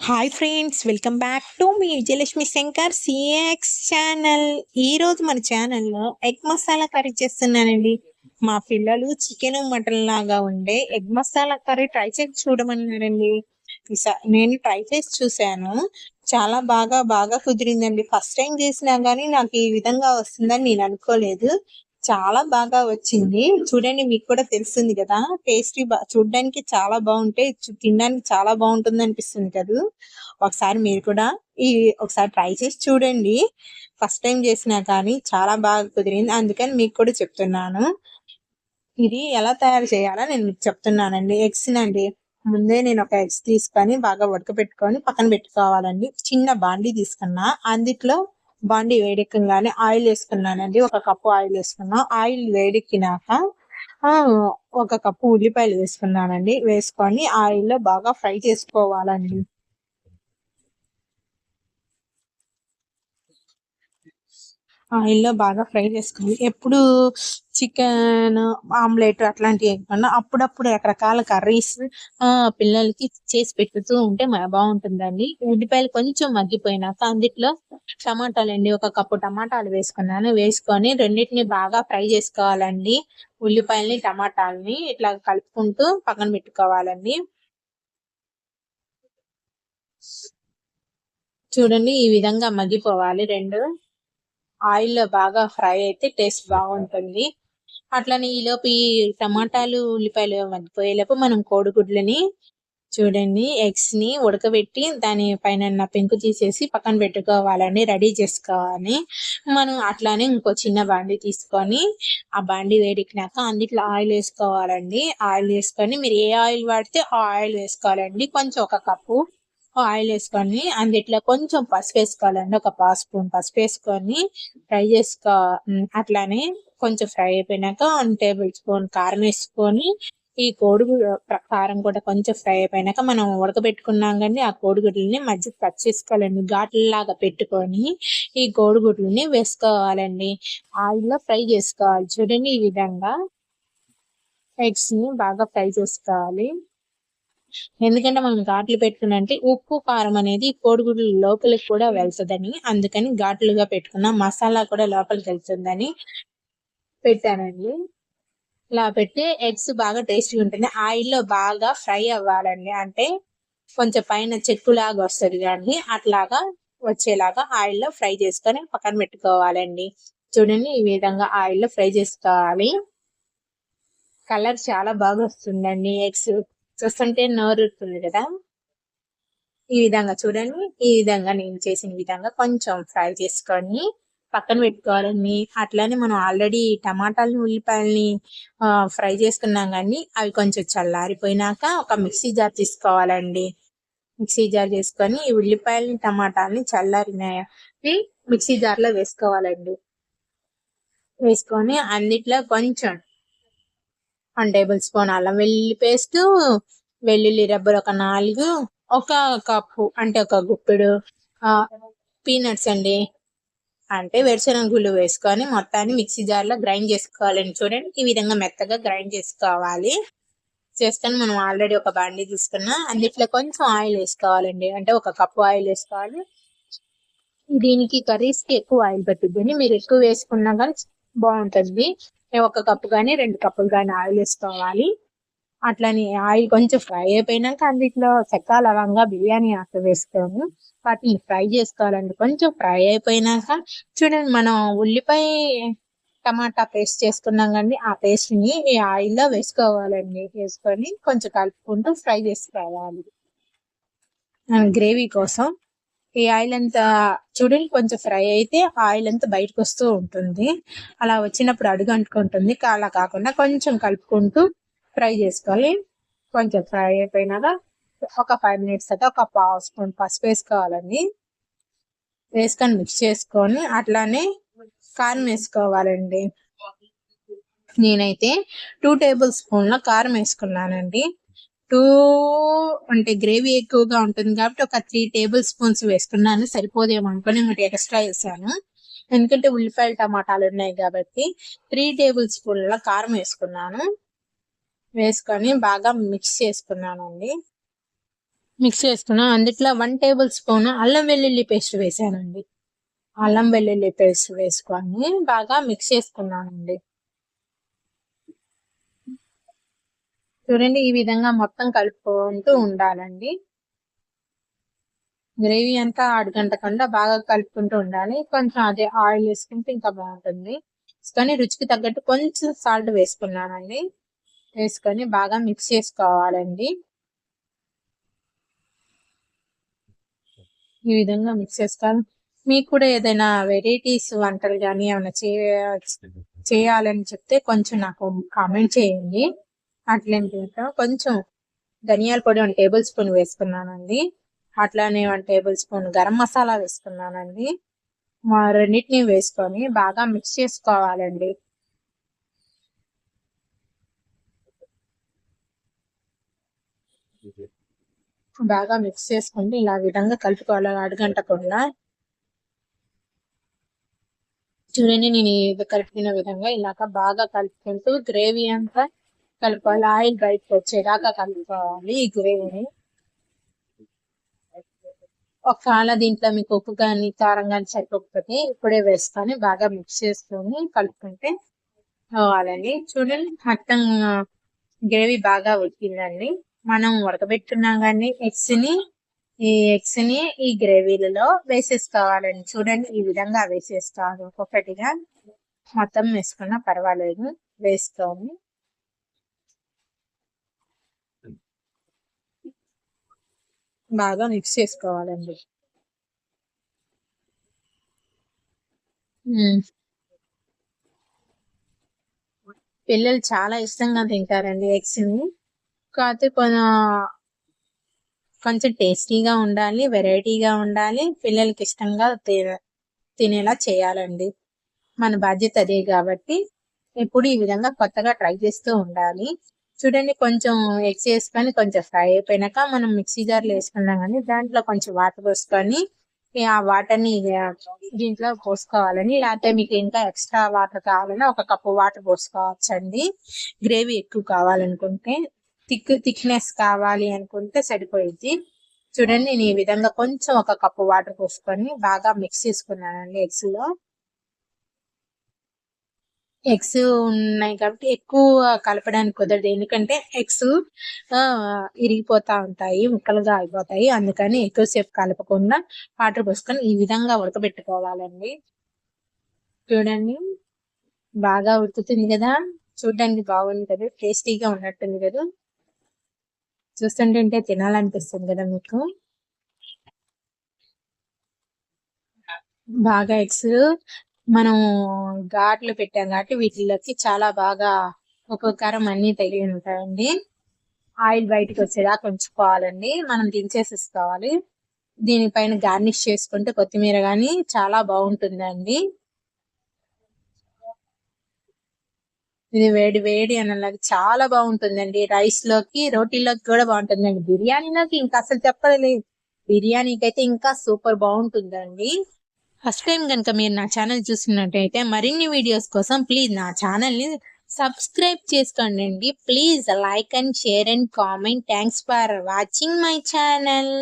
Hi friends welcome back to me Vijayalakshmi Shankar CX channel ఈ రోజు మన ఛానల్లో ఎగ్ మసాలా కర్రీ చేస్తున్నానండి. మా పిల్లలు చికెన్ మటన్ లాగా ఉండే ఎగ్ మసాలా కర్రీ ట్రై చేసి చూడమన్నారండి. నేను ట్రై చేసి చూశాను. చాలా బాగా బాగా కుదిరిందండి. ఫస్ట్ టైం చేసినా కానీ నాకు ఈ విధంగా వస్తుందని నేను అనుకోలేదు. చాలా బాగా వచ్చింది. చూడండి మీకు కూడా తెలుస్తుంది కదా టేస్టీ బా చూడడానికి చాలా బాగుంటే తినడానికి చాలా బాగుంటుంది అనిపిస్తుంది కదా. ఒకసారి మీరు కూడా ఈ ఒకసారి ట్రై చేసి చూడండి. ఫస్ట్ టైం చేసినా కానీ చాలా బాగా కుదిరింది. అందుకని మీకు కూడా చెప్తున్నాను. ఇది ఎలా తయారు చేయాలో నేను మీకు చెప్తున్నానండి. ఎగ్స్ అండి ముందే నేను ఒక ఎగ్స్ తీసుకొని బాగా ఉడకబెట్టుకొని పక్కన పెట్టుకోవాలండి. చిన్న బాండి తీసుకున్నా. అందుట్లో బాండి వేడెక్కగానే ఆయిల్ వేసుకున్నానండి. ఒక కప్పు ఆయిల్ వేసుకున్నా. ఆయిల్ వేడెక్కినాక ఆ ఒక కప్పు ఉల్లిపాయలు వేసుకున్నానండి. వేసుకొని ఆయిల్లో బాగా ఫ్రై చేసుకోవాలండి. ఆయిల్లో బాగా ఫ్రై చేసుకోవాలి ఎప్పుడు చికెన్ ఆమ్లెట్ అట్లాంటివి వేయకుండా అప్పుడప్పుడు రకరకాల కర్రీస్ ఆ పిల్లలకి చేసి పెట్టుతూ ఉంటే బాగుంటుందండి. ఉల్లిపాయలు కొంచెం మగ్గిపోయినాక అందుట్లో టమాటాలు అండి ఒక కప్పు టమాటాలు వేసుకున్నాను. వేసుకొని రెండింటిని బాగా ఫ్రై చేసుకోవాలండి. ఉల్లిపాయల్ని టమాటాలని ఇట్లా కలుపుకుంటూ పక్కన పెట్టుకోవాలండి. చూడండి ఈ విధంగా మగ్గిపోవాలి రెండు. ఆయిల్లో బాగా ఫ్రై అయితే టేస్ట్ బాగుంటుంది. అట్లనే ఈలోపు ఈ టమాటాలు ఉల్లిపాయలు మగ్గిపోయేలోపు మనం కోడిగుడ్లని చూడండి ఎగ్స్ని ఉడకబెట్టి దాని పైన పెంకు తీసేసి పక్కన పెట్టుకోవాలని రెడీ చేసుకోవాలి మనం అట్లానే ఇంకో చిన్న బాండి తీసుకొని ఆ బాండి వేడికినాక అందుట్లో ఆయిల్ వేసుకోవాలండి. ఆయిల్ వేసుకొని మీరు ఏ ఆయిల్ వాడితే ఆ ఆయిల్ వేసుకోవాలండి. కొంచెం ఒక కప్పు ఆయిల్ వేసుకొని అందుట్లో కొంచెం పసుపు వేసుకోవాలండి. ఒక పా స్పూన్ పసుపు వేసుకొని ఫ్రై చేసుకో అట్లానే కొంచెం ఫ్రై అయిపోయినాక వన్ టేబుల్ స్పూన్ కారం వేసుకొని ఈ కోడిగుడ్డు కారం కూడా కొంచెం ఫ్రై అయిపోయినాక మనం ఉడకబెట్టుకున్నాం కానీ ఆ కోడిగుడ్లని మధ్య కట్ చేసుకోవాలండి. ఘాట్లలాగా పెట్టుకొని ఈ కోడిగుడ్లని వేసుకోవాలండి. ఆయిల్లో ఫ్రై చేసుకోవాలి. చూడండి ఈ విధంగా ఎగ్స్ని బాగా ఫ్రై చేసుకోవాలి. ఎందుకంటే మనం ఘాట్లు పెట్టుకున్నంటే ఉప్పు కారం అనేది కోడిగుడ్లు లోపలికి కూడా వెళ్తుందని అందుకని ఘాట్లుగా పెట్టుకున్న మసాలా కూడా లోపలికి వెళ్తుందని పెట్టానండి. ఇలా పెట్టి ఎగ్స్ బాగా టేస్టీగా ఉంటుంది. ఆయిల్లో బాగా ఫ్రై అవ్వాలండి. అంటే కొంచెం పైన చెక్కులాగా వస్తుంది కానీ అట్లాగా వచ్చేలాగా ఆయిల్లో ఫ్రై చేసుకొని పక్కన పెట్టుకోవాలండి. చూడండి ఈ విధంగా ఆయిల్లో ఫ్రై చేసుకోవాలి. కలర్ చాలా బాగా వస్తుందండి ఎగ్స్. చూస్తుంటే నోరుతుంది కదా. ఈ విధంగా చూడండి. ఈ విధంగా నేను చేసిన విధంగా కొంచెం ఫ్రై చేసుకొని పక్కన పెట్టుకోవాలండి అట్లానే మనం ఆల్రెడీ టమాటాలని ఉల్లిపాయలని ఫ్రై చేసుకున్నాం కానీ అవి కొంచెం చల్లారిపోయినాక ఒక మిక్సీ జార్ తీసుకోవాలండి. మిక్సీ జార్ చేసుకొని ఈ ఉల్లిపాయలని టమాటాలని చల్లారినవి మిక్సీ జార్లో వేసుకోవాలండి. వేసుకొని అన్నిట్లో కొంచెం వన్ టేబుల్ స్పూన్ అల్లం వెల్లుల్లి పేస్ట్ వెల్లుల్లి రబ్బర్ ఒక నాలుగు ఒక కప్పు అంటే ఒక గుప్పెడు పీనట్స్ అండి. అంటే వేరుశనగుళ్ళు వేసుకొని మొత్తాన్ని మిక్సీ జార్లో గ్రైండ్ చేసుకోవాలండి. చూడండి ఈ విధంగా మెత్తగా గ్రైండ్ చేసుకోవాలి. చేసుకొని మనం ఆల్రెడీ ఒక బండి తీసుకున్నా. అందుట్లో కొంచెం ఆయిల్ వేసుకోవాలండి. అంటే ఒక కప్పు ఆయిల్ వేసుకోవాలి. దీనికి కర్రీస్కి ఎక్కువ ఆయిల్ పట్టుద్ది మీరు ఎక్కువ వేసుకున్నా కానీ బాగుంటుంది. ఒక కప్పు కానీ రెండు కప్పులు కానీ ఆయిల్ వేసుకోవాలి. అట్లని ఆయిల్ కొంచెం ఫ్రై అయిపోయినాక అందులో చెక్క లవంగా బిర్యానీ ఆకు వేసుకొని వాటిని ఫ్రై చేసుకోవాలండి. కొంచెం ఫ్రై అయిపోయినాక చూడండి మనం ఉల్లిపాయ టమాటా పేస్ట్ చేసుకున్నాం కానీ ఆ పేస్ట్ని ఈ ఆయిల్లో వేసుకోవాలండి. వేసుకొని కొంచెం కలుపుకుంటూ ఫ్రై చేసుకోవాలి. గ్రేవీ కోసం ఈ ఆయిల్ అంతా చూడండి కొంచెం ఫ్రై అయితే ఆయిల్ అంతా బయటకు వస్తూ ఉంటుంది. అలా వచ్చినప్పుడు అడుగు అంటుకుంటుంది. అలా కాకుండా కొంచెం కలుపుకుంటూ ఫ్రై చేసుకోవాలి. కొంచెం ఫ్రై అయిపోయినాక ఒక ఫైవ్ మినిట్స్ అయితే ఒక పావు స్పూన్ పసుపు వేసుకోవాలండి. వేసుకొని మిక్స్ చేసుకొని అట్లానే కారం వేసుకోవాలండి. నేనైతే టూ టేబుల్ స్పూన్ల కారం వేసుకున్నానండి. టూ అంటే గ్రేవీ ఎక్కువగా ఉంటుంది కాబట్టి ఒక త్రీ టేబుల్ స్పూన్స్ వేసుకున్నాను. సరిపోదేమో అనుకుని ఒకటి ఎక్స్ట్రా వేసాను. ఎందుకంటే ఉల్లిపాయలు టమాటాలు ఉన్నాయి కాబట్టి త్రీ టేబుల్ స్పూన్ల కారం వేసుకున్నాను. వేసుకొని బాగా మిక్స్ చేసుకున్నానండి. మిక్స్ చేసుకున్నాను అందుట్లో వన్ టేబుల్ స్పూన్ అల్లం వెల్లుల్లి పేస్ట్ వేసానండి. అల్లం వెల్లుల్లి పేస్ట్ వేసుకొని బాగా మిక్స్ చేసుకున్నానండి. చూడండి ఈ విధంగా మొత్తం కలుపుకుంటూ ఉండాలండి. గ్రేవీ అంతా గంట కన్నా బాగా కలుపుకుంటూ ఉండాలి. కొంచెం అదే ఆయిల్ వేసుకుంటే ఇంకా బాగుంటుంది. కానీ రుచికి తగ్గట్టు కొంచెం సాల్ట్ వేసుకున్నానండి. వేసుకొని బాగా మిక్స్ చేసుకోవాలండి. ఈ విధంగా మిక్స్ చేసుకోవాలి. మీకు కూడా ఏదైనా వెరైటీస్ వంటలు కానీ ఏమైనా చేయాలని చెప్తే కొంచెం నాకు కామెంట్ చేయండి. అట్లాంటి కొంచెం ధనియాల పొడి వన్ టేబుల్ స్పూన్ వేసుకున్నానండి. అట్లానే one table spoon garam masala వేసుకున్నానండి. మా రెండింటిని వేసుకొని బాగా మిక్స్ చేసుకోవాలండి. బాగా మిక్స్ చేసుకుంటే ఇలా విధంగా కలుపుకోవాలి. అడుగంటకుండా చూడండి నేను ఇది కలిపిన విధంగా ఇలాగ బాగా కలుపుకుంటూ గ్రేవీ అంతా కలుపుకోవాలి ఆయిల్ బయటకు వచ్చేదాకా కలుపుకోవాలి ఈ గ్రేవీని ఒకవేళ దీంట్లో మీకు ఉప్పు కానీ కారం కానీ సరిపోకపోతే ఇప్పుడే వేసుకొని బాగా మిక్స్ చేసుకొని కలుపుకుంటే కావాలండి చూడండి మొత్తం గ్రేవీ బాగా ఉడికిందండి. మనం ఉడకబెట్టున్నాం కానీ ఎగ్స్ని ఈ ఎగ్స్ని ఈ గ్రేవీలలో వేసేసుకోవాలండి. చూడండి ఈ విధంగా వేసేసుకోవాలి. ఒక్కొక్కటిగా మొత్తం వేసుకున్నా పర్వాలేదు. వేసుకోండి బాగా మిక్స్ చేసుకోవాలండి పిల్లలు చాలా ఇష్టంగా తింటారండి ఎగ్స్ కాకపోతే కొంచెం కొంచెం టేస్టీగా ఉండాలి వెరైటీగా ఉండాలి పిల్లలకి ఇష్టంగా తినేలా చేయాలండి. మన బాధ్యత అదే కాబట్టి ఎప్పుడు ఈ విధంగా కొత్తగా ట్రై చేస్తూ ఉండాలి. చూడండి కొంచెం ఎగ్స్ వేసుకొని కొంచెం ఫ్రై అయిపోయినాక మనం మిక్సీ జార్లో వేసుకున్నాం కానీ దాంట్లో కొంచెం వాటర్ పోసుకొని ఆ వాటర్ని దీంట్లో పోసుకోవాలని లేకపోతే మీకు ఇంకా ఎక్స్ట్రా వాటర్ కావాలని ఒక కప్పు వాటర్ పోసుకోవచ్చండి. గ్రేవీ ఎక్కువ కావాలనుకుంటే థిక్ థిక్నెస్ కావాలి అనుకుంటే సరిపోయింది చూడండి నేను ఈ విధంగా కొంచెం ఒక కప్పు వాటర్ పోసుకొని బాగా మిక్స్ చేసుకున్నానండి ఎగ్స్లో ఎగ్స్ ఉన్నాయి కాబట్టి ఎక్కువ కలపడానికి కుదరదు. ఎందుకంటే ఎగ్స్ ఇరిగిపోతా ఉంటాయి ముక్కలుగా అయిపోతాయి. అందుకని ఎక్కువసేపు కలపకుండా వాటర్ పోసుకొని ఈ విధంగా ఉడకబెట్టుకోవాలండి. చూడండి బాగా ఉడుకుతుంది కదా? చూడడానికి బాగుంది కదా? టేస్టీగా ఉన్నట్టుంది కదా? చూస్తుంటే తినాలనిపిస్తుంది కదా మీకు? బాగా ఎగ్స్ మనం ఘాట్లు పెట్టాం కాబట్టి వీటిలోకి చాలా బాగా ఒక్కొక్కరం అన్ని తగిలి ఉంటాయండి ఆయిల్ బయటకు వచ్చేదాకా ఉంచుకోవాలండి. మనం దించేసేసుకోవాలి. దీనిపైన గార్నిష్ చేసుకుంటే కొత్తిమీర కానీ చాలా బాగుంటుందండి. ఇది వేడి వేడి అనలాగా చాలా బాగుంటుందండి. రైస్లోకి రోటీలోకి కూడా బాగుంటుందండి. బిర్యానీలోకి ఇంకా అసలు చెప్పలేదు బిర్యానీకి అయితే ఇంకా సూపర్ బాగుంటుందండి. ఫస్ట్ టైం కనుక మీరు నా ఛానల్ చూసినట్టయితే మరిన్ని వీడియోస్ కోసం ప్లీజ్ నా ఛానల్ని సబ్స్క్రైబ్ చేసుకోండి please like and share and comment thanks for watching my channel